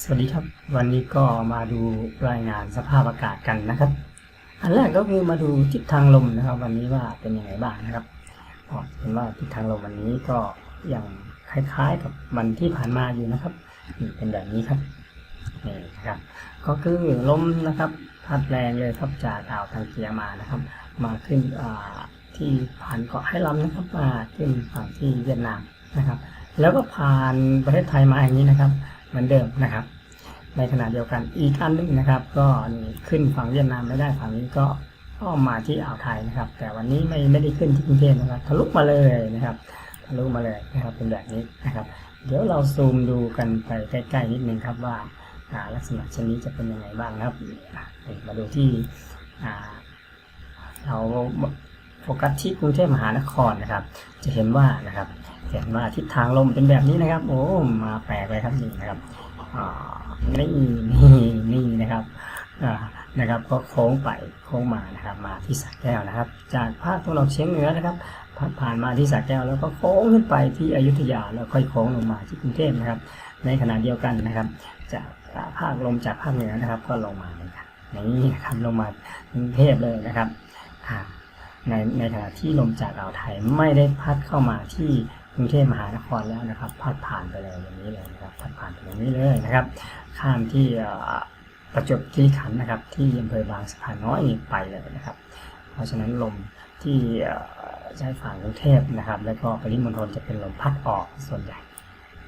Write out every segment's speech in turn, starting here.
สวัสดีครับ วันนี้ก็มาดูรายงานสภาพอากาศกันนะครับ อันแรกก็คือมาดูทิศทางลมนะครับ วันนี้ว่าเป็นยังไงบ้างนะครับเห็นว่าทิศทางลมวันนี้ก็ยังคล้ายๆกับวันที่ผ่านมาอยู่นะครับนี่เป็นแบบนี้ครับนี่นะครับ ก็คือลมนะครับพัดแรงเลยครับจากอ่าวตังเกียมานะครับ มาขึ้นที่ผ่านเกาะไหหลำนะครับมาขึ้นฝั่งที่เวียดนามนะครับ แล้วก็ผ่านประเทศไทยมาอย่างนี้นะครับ เหมือนเดิมนะครับ ในขณะเดียวกันอีกอันนึงนะครับ ก็นี่ขึ้นฝั่งเวียดนามไม่ได้ฝั่งนี้ก็ก็มาที่อ่าวไทยนะครับ แต่วันนี้ไม่ไม่ได้ขึ้นที่กรุงเทพนะครับทะลุมาเลยนะครับทะลุมาเลยนะครับเป็นแบบนี้นะครับ เดี๋ยวเราซูมดูกันไปใกล้ๆนิดนึงครับว่าลักษณะชนนี้จะเป็นยังไงบ้างครับมาดูที่เรา กัสที่กรุงเทพมหานครนะครับ จะเห็นว่านะครับเห็นว่าทิศทางลมเป็นแบบนี้นะครับ โอ้มาแปลกเลยครับนี่นะครับนี่นี่นี่นะครับนะครับก็โค้งไปโค้งมานะครับ มาที่สระแก้วนะครับ จากภาคตะวันออกเฉียงเหนือนะครับพัดผ่านมาที่สระแก้วแล้วก็โค้งขึ้นไปที่อยุธยาแล้วค่อยโค้งลงมาที่กรุงเทพนะครับ ในขณะเดียวกันนะครับ จากภาคลมจากภาคเหนือนะครับ ก็ลงมาเหมือนกันนี่นะครับลงมากรุงเทพเลยนะครับอ่า ในในขณะที่ลมจากอ่าวไทยไม่ได้พัดเข้ามาที่กรุงเทพมหานครแล้วนะครับ พัดผ่านไปเลยอย่างนี้เลยนะครับพัดผ่านไปอย่างนี้เลยนะครับ ข้ามที่ประจวบคีรีขันธ์นะครับ ที่อำเภอบางสะพานน้อยไปเลยนะครับ เพราะฉะนั้นลมที่ใช้ฝั่งกรุงเทพนะครับ แล้วก็ปริมณฑลจะเป็นลมพัดออกส่วนใหญ่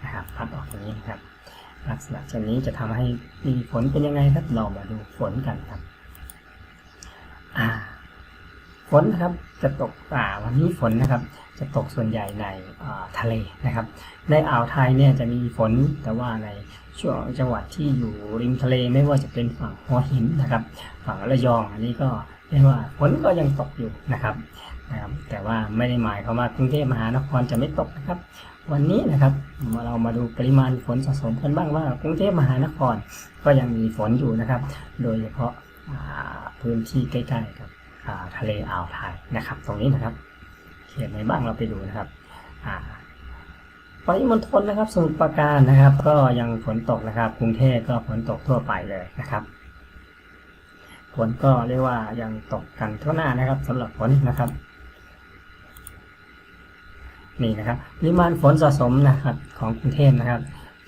นะครับ พัดออกอย่างนี้นะครับ ลักษณะเช่นนี้จะทำให้มีฝนเป็นยังไงครับเรามาดูฝนกันครับ ฝนนะครับจะตกอ่าวันนี้ฝนนะครับจะตกส่วนใหญ่ในอ่ทะเลนะครับ ในอ่าวไทยเนี่ยจะมีฝนแต่ว่าในช่วงจังหวัดที่อยู่ริมทะเลไม่ว่าจะเป็นฝั่งหัวหินนะครับ ฝั่งระยองอันนี้ก็เรียกว่าฝนก็ยังตกอยู่นะครับนะครับแต่ว่าไม่ได้หมายความว่ากรุงเทพมหานครจะไม่ตกนะครับ วันนี้นะครับเรามาดูปริมาณฝนสะสมกันบ้างว่ากรุงเทพมหานครก็ยังมีฝนอยู่นะครับ โดยเฉพาะพื้นที่ใกล้ๆกับ ทะเลอ่าวไทยนะครับ ตรงนี้นะครับ เขตไหนบ้างเราไปดูนะครับอ่าปริมณฑลนะครับสมุทรปราการนะครับ ก็ยังฝนตกนะครับ กรุงเทพก็ฝนตกทั่วไปเลยนะครับฝนก็เรียกว่ายังตกกันทั่วหน้านะครับสำหรับฝนนะครับ นี่นะครับปริมาณฝนสะสมนะครับของกรุงเทพนะครับ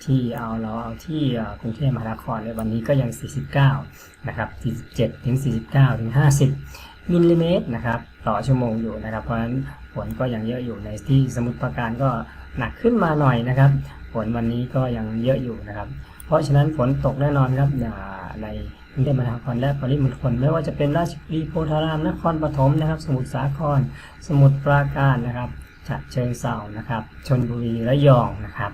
ที่เอาเราเอาที่กรุงเทพมหานครในวันนี้ก็ยัง 49 นะครับ 47 ถึง 49 ถึง 50 มิลลิเมตรนะครับต่อชั่วโมงอยู่นะครับ เพราะฉะนั้นฝนก็ยังเยอะอยู่ในที่สมุทรปราการก็หนักขึ้นมาหน่อยนะครับฝนวันนี้ก็ยังเยอะอยู่นะครับ เพราะฉะนั้นฝนตกแน่นอนครับอ่าในกรุงเทพมหานครและปริมณฑลไม่ว่าจะเป็นราชบุรีโพธารามนครปฐมนะครับ สมุทรสาคร สมุทรปราการนะครับฉะเชิงเทรานะครับชนบุรีระยองนะครับ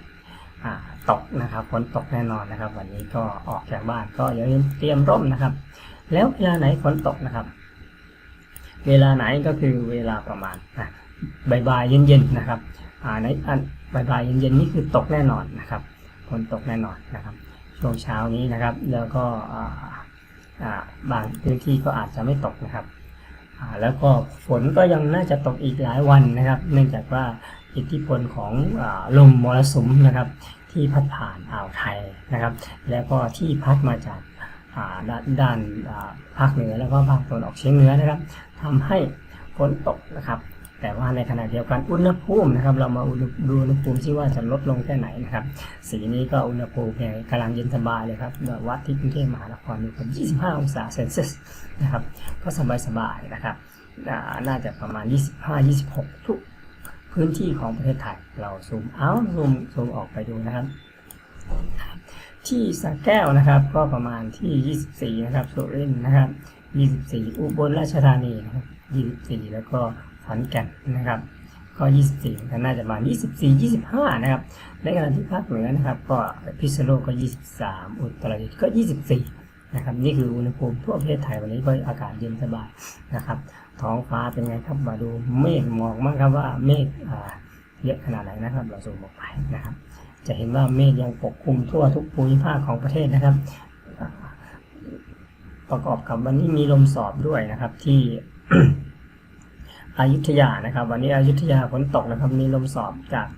ตกนะครับฝนตกแน่นอนนะครับ วันนี้ก็ออกจากบ้านก็อย่าลืมเตรียมร่มนะครับ แล้วเวลาไหนฝนตกนะครับ เวลาไหนก็คือเวลาประมาณนะบ่ายๆเย็นๆนะครับอ่าในอันบ่ายๆเย็นๆนี่คือตกแน่นอนนะครับฝนตกแน่นอนนะครับ ช่วงเช้านี้นะครับ แล้วก็อ่าอ่าบางพื้นที่ก็อาจจะไม่ตกนะครับอ่าแล้วก็ฝนก็ยังน่าจะตกอีกหลายวันนะครับ เนื่องจากว่าอิทธิพลของอลมมรสุมนะครับ ที่พัดผ่านอ่าวไทยนะครับ แล้วก็ที่พัดมาจากด้านด้านภาคเหนือแล้วก็ภาคตะวันออกเฉียงเหนือนะครับ ทำให้ฝนตกนะครับ แต่ว่าในขณะเดียวกันอุณหภูมินะครับ เรามาดูอุณหภูมิที่ว่าจะลดลงแค่ไหนนะครับ สีนี้ก็อุณหภูมิเนี่ยกำลังเย็นสบายเลยครับวัดที่กรุงเทพมหานครอยู่ที่ 25 องศาเซนเซียสนะครับ ก็สบายสบายๆนะครับน่าจะประมาณ 25-26 ทุกพื้นที่ของประเทศไทย เราซูมเอาซูมซูมออกไปดูนะครับ ที่สระแก้วนะครับ ก็ประมาณที่ 24 นะครับสุรินทร์นะครับ 24 อุบลราชธานีนะครับ24 แล้วก็ขอนแก่นนะครับก็ 24ก็น่าจะมา 24 25 นะครับ ในขณะที่ภาคเหนือนะครับ ก็พิษณุโลกก็ 23 อุตรดิตถ์ก็ 24 นะครับ นี่คืออุณหภูมิทั่วประเทศไทยวันนี้ก็อากาศเย็นสบายนะครับ ท้องฟ้าเป็นไงครับ มาดูเมฆหมอกมั้งครับว่าเมฆเยอะขนาดไหนนะครับ เราซูมออกไปนะครับ จะเห็นว่าเมฆยังปกคลุมทั่วทุกภูมิภาคของประเทศนะครับ ประกอบกับวันนี้มีลมสอบด้วยนะครับ ที่อยุธยานะครับ วันนี้อยุธยาฝนตกนะครับ มีลมสอบจาก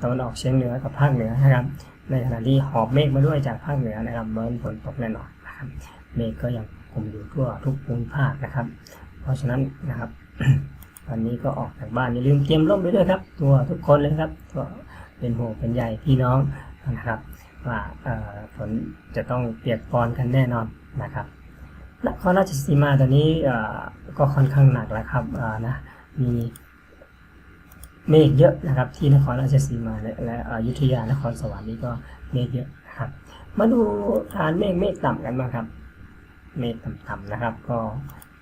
ตะวันออกเฉียงเหนือกับภาคเหนือนะครับ ในขณะที่หอบเมฆมาด้วยจากภาคเหนือนะครับเบิ้ลฝนตกแน่นอนนะครับเมฆก็ยังคลุมอยู่ทั่วทุกภูมิภาคนะครับ เพราะฉะนั้นนะครับวันนี้ก็ออกจากบ้านอย่าลืมเตรียมร่มไปด้วยครับ ตัวทุกคนเลยครับก็เป็นห่วงเป็นใยพี่น้องนะครับ ว่าฝนจะต้องเปียกปอนกันแน่นอนนะครับ นครราชสีมาตอนนี้ก็ค่อนข้างหนักแล้วครับนะมีเมฆเยอะนะครับ ที่นครราชสีมาและและอยุธยานครสวรรค์นี่ก็เมฆเยอะนะครับ มาดูฐานเมฆเมฆต่ำกันบ้างครับ เมฆต่ำๆนะครับ ก็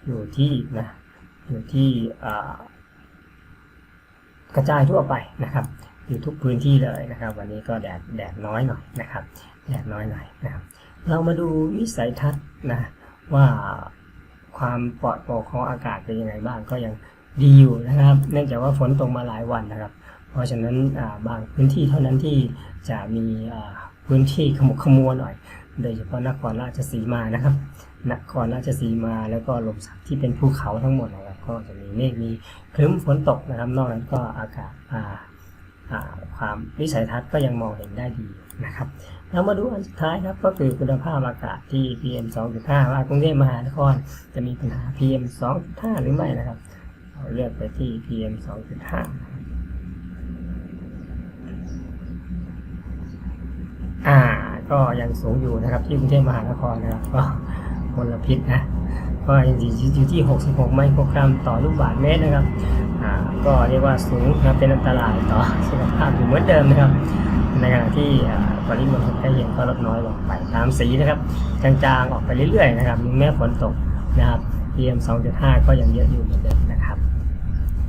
อยู่ที่นะอยู่ที่กระจายทั่วไปนะครับ อยู่ทุกพื้นที่เลยนะครับ วันนี้ก็แดดแดดน้อยหน่อยนะครับ แดดน้อยหน่อยนะครับ เรามาดูวิสัยทัศน์นะ ว่าความปลอดโปร่งของอากาศเป็นยังไงบ้างก็ยังดีอยู่นะครับ เนื่องจากว่าฝนตกมาหลายวันนะครับ เพราะฉะนั้นบางพื้นที่เท่านั้นที่จะมีพื้นที่ขมุกขมัวหน่อย โดยเฉพาะนครราชสีมานะครับ นครราชสีมาแล้วก็ลมสักที่เป็นภูเขาทั้งหมดนะครับ ก็จะมีเมฆมีครึ้มฝนตกนะครับ นอกนั้นก็อากาศอ่า ความวิสัยทัศน์ก็ยังมองเห็นได้ดีนะครับเรามาดูอันสุดท้ายครับก็คือคุณภาพอากาศที่ PM 2.5 ว่ากรุงเทพมหานครจะมีปัญหา PM 2.5 หรือไม่นะครับเราเลือกไปที่ PM 2.5 อ่า ก็ยังสูงอยู่นะครับที่กรุงเทพมหานครนะครับก็มลพิษนะ ก็ยังอยู่ที่ 66 ไมโครกรัมต่อลูกบาศก์เมตรนะครับก็เรียกว่าสูงนะเป็นอันตรายต่อสุขภาพอยู่เหมือนเดิมนะครับ ในขณะที่อ่าปริมาณคนใกล้เคียงก็ลดน้อยลงไปตามสีนะครับ จางๆออกไปเรื่อยๆนะครับแม้ฝนตกนะครับ PM 2.5 ก็ยังเยอะอยู่เหมือนเดิมนะครับ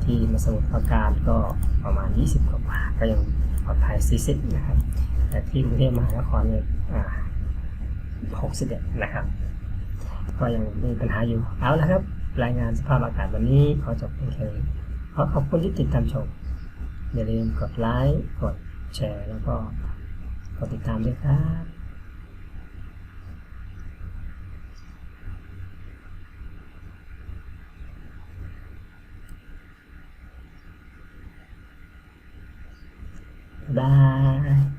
ที่มาสมุทรปราการก็ประมาณ 20 กว่าๆก็ยังปลอดภัย40 นะครับ แต่ที่กรุงเทพมหานครเนี่ย61 นะครับ ก็ยังมีปัญหาอยู่เอาละครับ รายงานสภาพอากาศวันนี้ขอจบเพียงแค่นี้ขอขอบคุณที่ติดตามชมอย่าลืมกดไลค์กดแชร์แล้วก็กดติดตามด้วยครับบ๊ายบาย